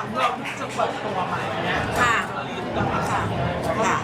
รมที่เราจะเปิดตัวใหม่เนี่ยค่ะ ค่ะค่ะ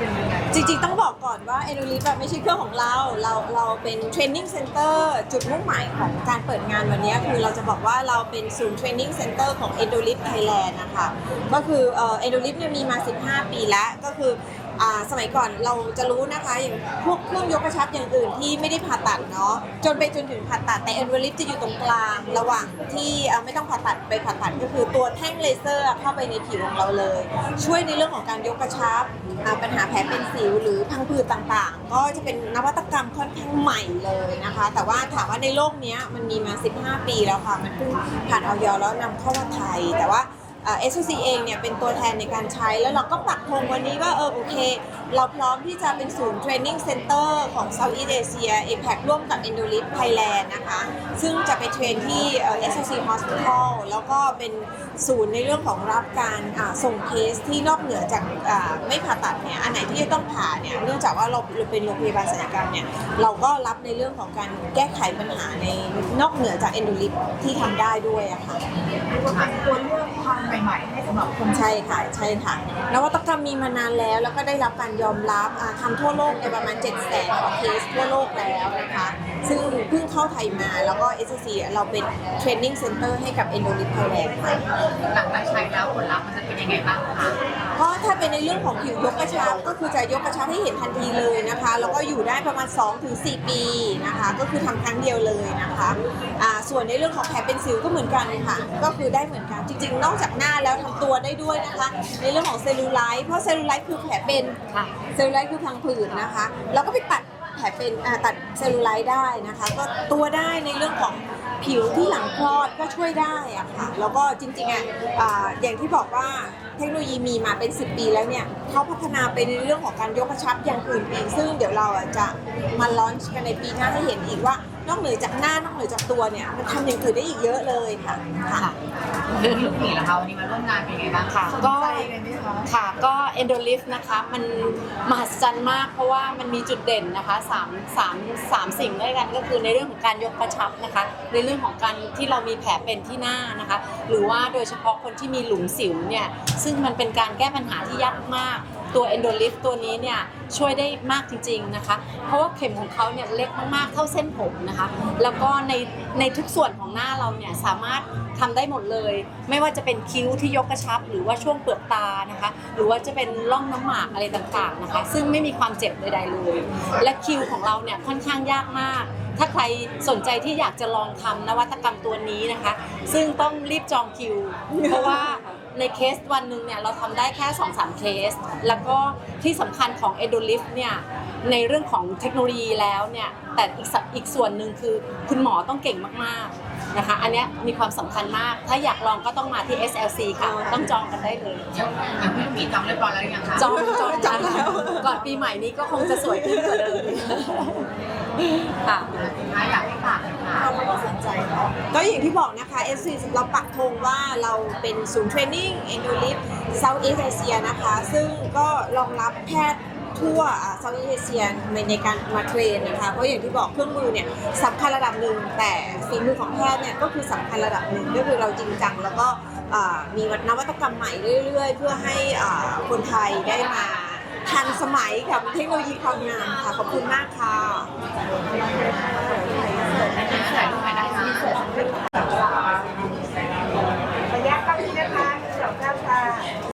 จริงๆต้องบอกก่อนว่า e n o l i f ไม่ใช่เครื่องของเรา เราเราเป็นเทรนนิ่งเซ็นเตอร์จุดมุ่งหมายของการเปิดงานวันนี้คือเราจะบอกว่าเราเป็นศูนย์เทรนนิ่งเซ็นเตอร์ของ e n o l i f Thailand นะคะ ก็คือเอ่อ e n o l i f เนี่ยมีมา 15 ปีแล้วก็คืออ่า สมัยก่อนเราจะรู้นะคะอย่างพวกเครื่องยกกระชับอย่างอื่นที่ไม่ได้ผ่าตัดเนาะจนไปจนถึงผ่าตัดแต่ e n o l i f จะอยู่ตรงกลางระหว่างที่ไม่ต้องผ่าตัดไปผ่าตัดก็คือตัวแท่งเลเซอร์เข้าไปในผิวของเราเลย ช่วยในเรื่องของการยกกระชับอ่าปัญหาแผลเป็นสิวหรือพังผืดต่างๆ ก็จะเป็นนวัตกรรมค่อนข้างใหม่เลยนะคะ แต่ว่าถามว่าในโลกนี้มันมีมา 15 ปีแล้วค่ะมันเพิ่งผ่านออยแล้วนำเข้ามาไทย แต่ว่า เอสซีเองเนี่ยเป็นตัวแทนในการใช้แล้วเราก็ปักธงวันนี้ว่าเออโอเค เราพร้อมที่จะเป็นศูนย์เทรนนิ่งเซ็นเตอร์ของ Southeast Asia APEC ร่วมกับ e n d o l i f Thailand นะคะ ซึ่งจะไปเทรนที่เอ่อ SLC Hospital แล้วก็เป็นศูนย์ในเรื่องของรับการส่งเคสที่นอกเหนือจากไม่ผ่าตัดเนี่ยอันไหนที่จะต้องผ่าเนี่ยเนื่องจากว่าเราเป็นโรงพยาบาลศัลยกรรมเนี่ยเราก็รับในเรื่องของการแก้ไขปัญหาในนอกเหนือจาก e n d o l i f ที่ทำได้ด้วยอะค่ะตัวเลือกทางใหม่ๆให้สำหรับคนใช่ค่ะใช่ค่ะนวัตกรรมมีมานานแล้ว แล้วก็ได้รับการยอมรับอ่าทำทั่วโลกในยประมาณ7 0 0 0 0 0กว่าเคสทั่วโลกแล้วนะคะ ซึ่งเพิ่งเข้าไทยมาแล้วก็ s อ c เราเป็นเทรนนิ่งเซ็นเตอร์ให้กับ e n d o l i f Thailand ค่ะหลังจากใช้แล้วผลลัพธ์มันจะเป็นยังไงบ้างคะ เพราะถ้าเป็นในเรื่องของผิวยกกระชับก็คือจะยกกระชับให้เห็นทันทีเลยนะคะ แล้วก็อยู่ได้ประมาณ 2-4 ปีนะคะ ก็คือทำครั้งเดียวเลยนะคะอ่าส่วนในเรื่องของแผลเป็นสิวก็เหมือนกันค่ะ ก็คือได้เหมือนกันจริง ๆ นอกจากหน้าแล้วทำตัวได้ด้วยนะคะ ในเรื่องของเซลลูไลท์เพราะเซลลูไลท์คือแผลเป็นค่ะเซลลูไลท์คือพังผืดนะคะ แล้วก็ไปตัด แผลเป็นตัดเซลลูไลท์ได้นะคะ ก็ตัวได้ในเรื่องของผิวที่หลังคลอดก็ช่วยได้อะค่ะ แล้วก็จริงๆอะอย่างที่บอกว่าเทคโนโลยีมีมาเป็น 10 ปีแล้วเนี่ยเขาพัฒนาไปในเรื่องของการยกกระชับอย่างอื่นอีกซึ่งเดี๋ยวเราจะมาลอนช์กันในปีหน้าให้เห็นอีกว่า นอกเหนือจากหน้านอกเหนือจากตัวเนี่ยมันทำอย่างอื่นได้อีกเยอะเลยค่ะค่ะค่ะเรื่องลูกหมีเหรอคะวันนี้มาร่วมงานเป็นยังไงบ้างคะค่ะก็ใจเลยไหมคะค่ะก็ endolift นะคะมันมหัศจรรย์มากเพราะว่ามันมีจุดเด่นนะคะสามสามสามสิ่งด้วยกันก็คือในเรื่องของการยกกระชับนะคะ ในเรื่องของการที่เรามีแผลเป็นที่หน้านะคะ หรือว่าโดยเฉพาะคนที่มีหลุมสิวเนี่ยซึ่งมันเป็นการแก้ปัญหาที่ยากมาก ตัว endolift ตัวนี้เนี่ยช่วยได้มากจริงๆนะคะ เพราะว่าเข็มของเขาเนี่ยเล็กมากๆเท่าเส้นผมนะคะ แล้วก็ในในทุกส่วนของหน้าเราเนี่ยสามารถทำได้หมดเลย ไม่ว่าจะเป็นคิ้วที่ยกกระชับ หรือว่าช่วงเปลือกตานะคะ หรือว่าจะเป็นร่องน้ำหมากอะไรต่างๆนะคะ ซึ่งไม่มีความเจ็บใดๆเลย และคิ้วของเราเนี่ยค่อนข้างยากมากถ้าใครสนใจที่อยากจะลองทำนวัตกรรมตัวนี้นะคะ ซึ่งต้องรีบจองคิว เพราะว่า ในเคสวันหนึ่งเนี่ยเราทำได้แค่2-3เคส แล้วก็ที่สำคัญของ e d o l i f t เนี่ยในเรื่องของเทคโนโลยีแล้วเนี่ยแต่อีกสอีกส่วนหนึ่งคือคุณหมอต้องเก่งมากๆนะคะ อันเนี้ยมีความสำคัญมาก ถ้าอยากลองก็ต้องมาที่ SLC ค่ะ ต้องจองกันได้เลย อย่างพี่ลูกหมีจองเรียบร้อยแล้วหรือยังคะจองจองจองแล้วก่อนปีใหม่นี้ก็คงจะสวยขึ้นกว่าเดิมค่ะถ้าอยากให้ ใจเนาะก็อย่างที่บอกนะคะ SC เราปักธงว่าเราเป็นศูนย์เทรนนิ่ง e n d o l i f Southeast Asia นะคะ ซึ่งก็รองรับแพทย์ทั่วอ่า Southeast Asia ในในการมาเทรนนะคะ เพราะอย่างที่บอกเครื่องมือเนี่ยสำคัญระดับหนึ่งแต่ฝีมือของแพทย์เนี่ยก็คือสำคัญระดับหนึ่งก็คือเราจริงจังแล้วก็มีนวัตกรรมใหม่เรื่อยๆ เพื่อให้คนไทยได้มาทันสมัยกับเทคโนโลยีความงามค่ะ ขอบคุณมากค่ะ